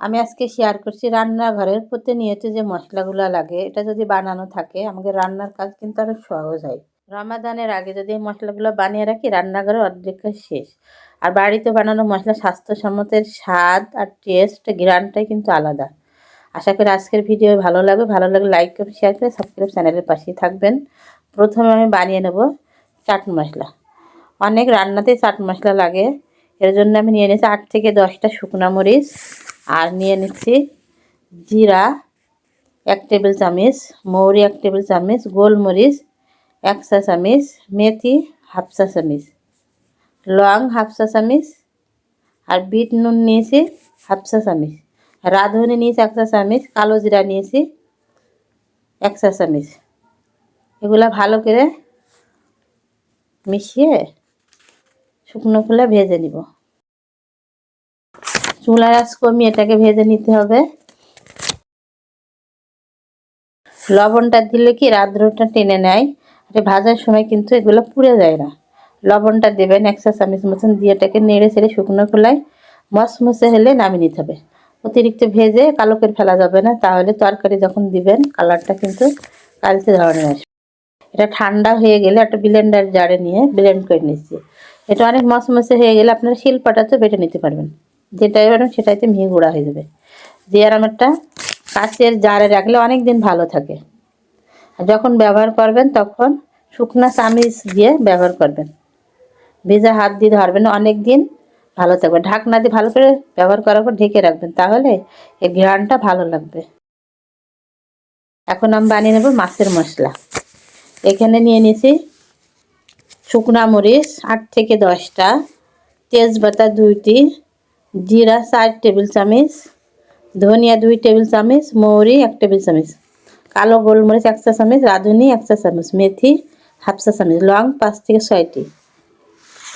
আমি আজকে শেয়ার করছি রান্নাঘরের প্রতিনিয়ত যে মশলাগুলো লাগে, এটা যদি বানানো থাকে আমাকে রান্নার কাজ কিন্তু আরও সহজ হয়। রমাদানের আগে যদি এই মশলাগুলো বানিয়ে রাখি, রান্নাঘরে অর্ধেক শেষ। আর বাড়িতে বানানো মশলা স্বাস্থ্যসম্মতের স্বাদ আর টেস্ট গ্রানটাই কিন্তু আলাদা। আশা করি আজকের ভিডিও ভালো লাগবে। ভালো লাগলে লাইক করে শেয়ার করে সাবস্ক্রাইব চ্যানেলের পাশেই থাকবেন। প্রথমে আমি বানিয়ে নেব চাট মশলা। অনেক রান্নাতেই চাট মশলা লাগে। এর জন্য আমি নিয়ে নিয়েছি আট থেকে দশটা শুকনা মরিচ। আর নিয়ে নিচ্ছি জিরা, এক টেবিল চামচ, মৌরি এক টেবিল চামচ, গোলমরিচ এক চা চামচ, মেথি হাফ চা চামচ, লং হাফ চা চামচ আর বিট নুন নিয়েছি হাফ চা চামচ, রাঁধুনি নিয়েছি এক চা চামচ, কালো জিরা নিয়েছি এক চা চামচ। এগুলো ভালো করে মিশিয়ে শুকনো ফুলে ভেজে নিব। চুলার আঁচ কমিয়ে এটাকে ভেজে নিতে হবে। লবণটা দিলে কি রাদ্রটা টেনে নেয়। আর ভাজার সময় কিন্তু এগুলো পুড়ে যায় না। লবণটা দেবেন একশো চামচ মতন দিয়ে এটাকে নেড়ে ছেড়ে শুকনো খোলায় মশমশে হলে নামিয়ে নিতে হবে। অতিরিক্ত ভেজে কালো করে ফেলা যাবে না, তাহলে তরকারি যখন দিবেন কালারটা কিন্তু কালচে ধরনের আসবে। এটা ঠান্ডা হয়ে গেলে একটা ব্লেন্ডার জারে নিয়ে ব্লেন্ড করে নিচ্ছি। এটা অনেক মশমশে হয়ে গেলে আপনারা শিলপাটাতে বেটে নিতে পারবেন। যেটাই বানান সেটাইতে মিহি গুঁড়া হয়ে যাবে। দিয়ে আর আমারটা কাচের জারে রাখলে অনেক দিন ভালো থাকে। যখন ব্যবহার করবেন তখন শুকনা চামিচ দিয়ে ব্যবহার করবেন। ভেজা হাত দিয়ে ধরবেন অনেক দিন ভালো থাকবে। ঢাকনা দিয়ে ভালো করে ব্যবহার করার পর ঢেকে রাখবেন, তাহলে এই ঘ্রাণটা ভালো লাগবে। এখন আমি বানিয়ে নেব মাছের মশলা। এখানে নিয়ে নিয়েছি শুকনা মরিচ, আট থেকে দশটা। তেজপাতা দুইটি জিরা চার টেবিল চামচ, ধনিয়া দুই টেবিল চামচ, মৌরি এক টেবিল চামচ, কালো গোলমরিচ এক চা চামচ, রাঁধুনি এক চা চামচ, মেথি হাফ চা চামচ, লং পাঁচ থেকে ছয়টি,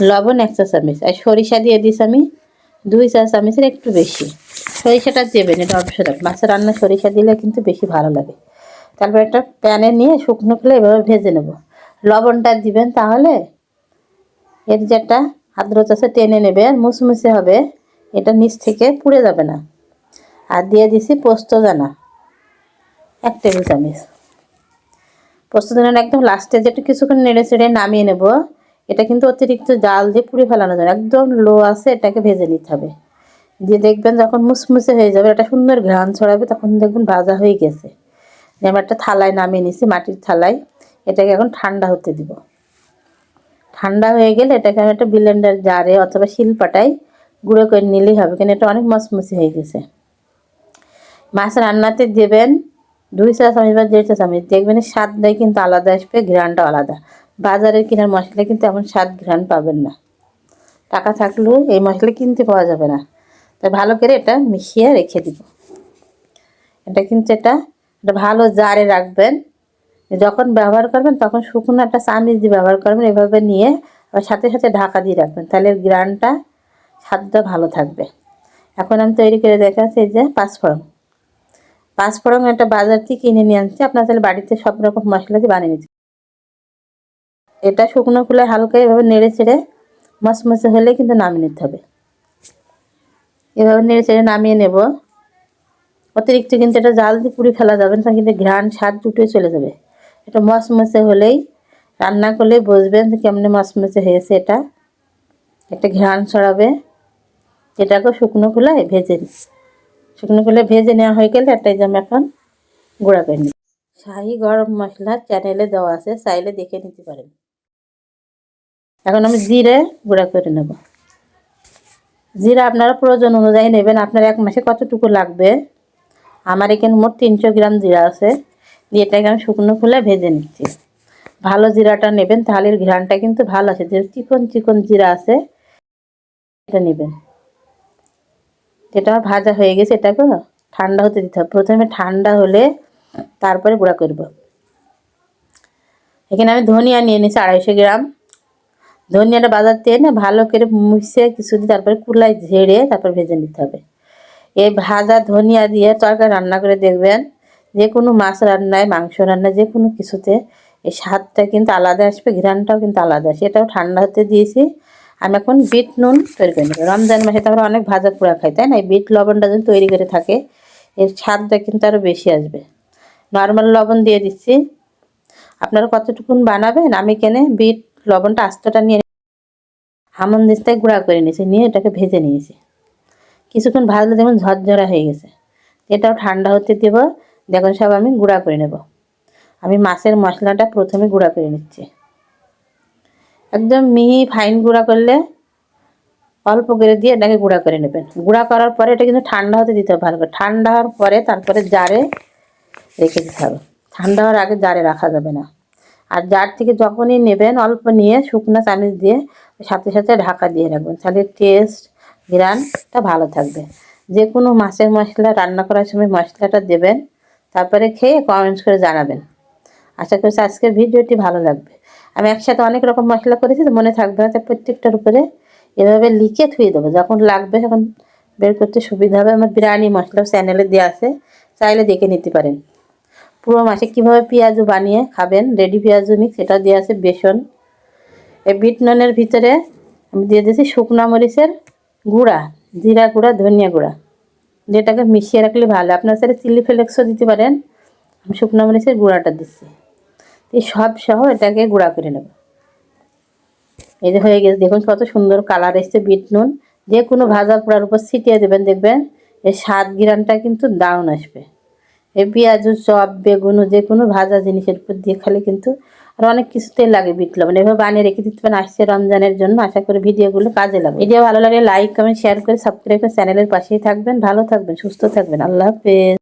লবণ এক চা চামচ আর সরিষা দিয়ে দিস আমি দুই চা চামচের একটু বেশি। সরিষাটা দেবেন, এটা অবশ্যই মাছের রান্না সরিষা দিলে কিন্তু বেশি ভালো লাগে। তারপর একটা প্যানে নিয়ে শুকনো করে এভাবে ভেজে নেব। লবণটা দিবেন তাহলে এর যেটা আদ্রতা আছে টেনে নেবে মুসমুসে হবে এটা নিচ থেকে পুড়ে যাবে না। আর দিয়ে দিছি পোস্ত দানা, এক টেবিল চামচ। পোস্ত দানা একদম লাস্টে যেটা কিছুক্ষণ নেড়ে চেড়ে নামিয়ে নেব, এটা কিন্তু অতিরিক্ত জাল দিয়ে পুড়ে ফেলানো যাবে একদম লো আছে, এটাকে ভেজে নিতে হবে। দিয়ে দেখবেন যখন মুসমুসে হয়ে যাবে এটা সুন্দর ঘ্রাণ ছড়াবে, তখন দেখবেন ভাজা হয়ে গেছে। আমি একটা থালায় নামিয়ে নিছি, মাটির থালায়। এটাকে এখন ঠান্ডা হতে দিব। ঠান্ডা হয়ে গেলে এটাকে আমি একটা ব্লেন্ডার জারে অথবা শিলপাটায় গুঁড়ো করে নিলেই হবে, কেন এটা অনেক মচমচি হয়ে গেছে। মাছ রান্নাতে দেবেন দুই চা চামচ বা দেড় চা চামচ, দেখবেন স্বাদটাই কিন্তু আলাদা আসবে ঘ্রানটা আলাদা। বাজারের কেনার মশলা কিন্তু এমন স্বাদ ঘ্রান পাবেন না। টাকা থাকলেও এই মশলা কিনতে পাওয়া যাবে না। তাই ভালো করে এটা মিশিয়ে রেখে দিব। এটা কিন্তু এটা এটা ভালো জারে রাখবেন। যখন ব্যবহার করবেন তখন শুকনো একটা চামিচ দিয়ে ব্যবহার করবেন, এভাবে নিয়ে আবার সাথে সাথে ঢাকা দিয়ে রাখবেন। তাহলে গ্রানটা স্বাদটা ভালো থাকবে। এখন আমি তৈরি করে দেখাচ্ছি এই যে পাঁচফোড়ন। পাঁচফোড়ন একটা বাজার থেকে কিনে নিয়ে আনছি। আপনার তাহলে বাড়িতে সব রকম মশলা দিয়ে বানিয়ে নিচ্ছি এটা শুকনো ফুলে হালকা এভাবে নেড়ে চেড়ে মশমশে হলে কিন্তু নামিয়ে নিতে হবে। এভাবে নেড়ে চেড়ে নামিয়ে নেব। অতিরিক্ত কিন্তু এটা জাল দিয়ে পুড়ি ফেলা যাবে না কিন্তু ঘ্রাণ স্বাদ দুটোই চলে যাবে। এটা মশমশে হলেই রান্না করলে বুঝবেন কেমনে মশমশে হয়েছে এটা। একটা ঘ্রাণ ছড়াবে। এটাকে শুকনো খোলায় ভেজে নিই। শুকনো খোলায় ভেজে নেওয়া হয়ে গেলে এটাই যে আমি এখন গুঁড়া করে নিই। শাহি গরম মশলা চ্যানেলে দেওয়া আছে, চাইলে দেখে নিতে পারেন। এখন আমি জিরে গুঁড়া করে নেব। জিরা আপনারা প্রয়োজন অনুযায়ী নেবেন, আপনার এক মাসে কতটুকু লাগবে? আমার এখানে মোট তিনশো গ্রাম জিরা আছে, দিয়ে এটাকে আমি শুকনো খুলে ভেজে নিচ্ছি। ভালো জিরাটা নেবেন, তাহলে ঘ্রানটা কিন্তু ভালো আছে যে চিকন চিকন জিরা আছে, এটা নেবেন। যেটা ভাজা হয়ে গেছে, এটাকে ঠান্ডা হতে দিতে হবে। প্রথমে ঠান্ডা হলে তারপরে গুঁড়া করব। এখানে আমি ধনিয়া নিয়ে নিয়েছি, আড়াইশো গ্রাম। ধনিয়াটা বাজার দিয়ে না ভালো করে মুছে কিছুদিন তারপরে কুলাই ঝেড়ে তারপর ভেজে নিতে হবে। এই ভাজা ধনিয়া দিয়ে তরকারি রান্না করে দেখবেন, যে কোনো মাছ রান্নায়, মাংস রান্নায়, যে কোনো কিছুতে এই স্বাদটা কিন্তু আলাদা আসবে ঘ্রানটাও কিন্তু আলাদা আসে এটাও ঠান্ডা হতে দিয়েছি। আমি এখন বিট নুন তৈরি করে নেব। রমজান মাসে তো আমরা অনেক ভাজা পোড়া খাই, তাই না? এই বিট লবণটা যদি তৈরি করে থাকে, এর স্বাদটা কিন্তু আরও বেশি আসবে। নর্মাল লবণ দিয়ে দিচ্ছি। আপনারা কতটুকুন বানাবেন, আমি কেনে বিট লবণটা আস্তটা নিয়ে হামন দিস্তায় গুঁড়া করে নিয়েছি, নিয়ে এটাকে ভেজে নিয়েছি। কিছুক্ষণ ভাজলে যেমন ঝরঝরা হয়ে গেছে। এটাও ঠান্ডা হতে দেব। দেখুন, সব আমি গুঁড়া করে নেব। আমি মাছের মশলাটা প্রথমে গুঁড়া করে নিচ্ছি। একদম মিহি ফাইন গুঁড়া করলে অল্প করে দিয়ে এটাকে গুঁড়া করে নেবেন। গুঁড়া করার পরে এটা কিন্তু ঠান্ডা হতে দিতে হবে ভালো করে। ঠান্ডা হওয়ার পরে তারপরে জারে রেখে দিতে হবে। ঠান্ডা হওয়ার আগে জারে রাখা যাবে না। আর জার থেকে যখনই নেবেন অল্প নিয়ে শুকনো চামিচ দিয়ে সাথে সাথে ঢাকা দিয়ে রাখবেন। তাহলে টেস্ট ঘ্রানটা ভালো থাকবে। যে কোনো মাছের মশলা রান্না করার সময় মশলাটা দেবেন, তারপরে খেয়ে কমেন্টস করে জানাবেন। আশা করছি আজকের ভিডিওটি ভালো লাগবে। আমি একসাথে অনেক রকম মশলা করেছি, তো মনে থাকবে না তাই প্রত্যেকটার উপরে এভাবে লিখে থুয়ে দেবো। যখন লাগবে তখন বের করতে সুবিধা হবে। আমার বিরিয়ানি মশলা চ্যানেলে দেওয়া আছে, চাইলে দেখে নিতে পারেন। পুরো মাসে কীভাবে পেঁয়াজু বানিয়ে খাবেন রেডি পেঁয়াজু মিক্স এটা দেওয়া আছে বেসন। এই বিট নুনের ভিতরে আমি দিয়ে দিয়েছি শুকনা মরিচের গুঁড়া, জিরা গুঁড়া, ধনিয়া গুঁড়া। যেটাকে মিশিয়ে রাখলে ভালো। আপনার সাথে চিলি ফ্লেক্সও দিতে পারেন। আমি শুকনো মরিচের গুঁড়াটা দিচ্ছি। এই সব সহ এটাকে গুঁড়া করে নেব। এই যে হয়ে গেছে, দেখুন কত সুন্দর কালার এসছে বিট নুন। যে কোনো ভাজা পোড়ার উপর ছিটিয়ে দেবেন, দেখবেন এই স্বাদ গিরানটা কিন্তু দারুণ আসবে। এই পেঁয়াজু, চপ, বেগুন, যে কোনো ভাজা জিনিসের উপর দিয়ে খালে কিন্তু আর অনেক কিছুতেই লাগে বিট লবণ। এভাবে বানিয়ে রেখে দিতে পারেন আসছে রমজানের জন্য। আশা করি ভিডিওগুলো কাজে লাগবে। ভিডিও ভালো লাগে লাইক কমেন্ট শেয়ার করে সাবস্ক্রাইব করে চ্যানেলের পাশেই থাকবেন। ভালো থাকবেন, সুস্থ থাকবেন। আল্লাহ হাফেজ।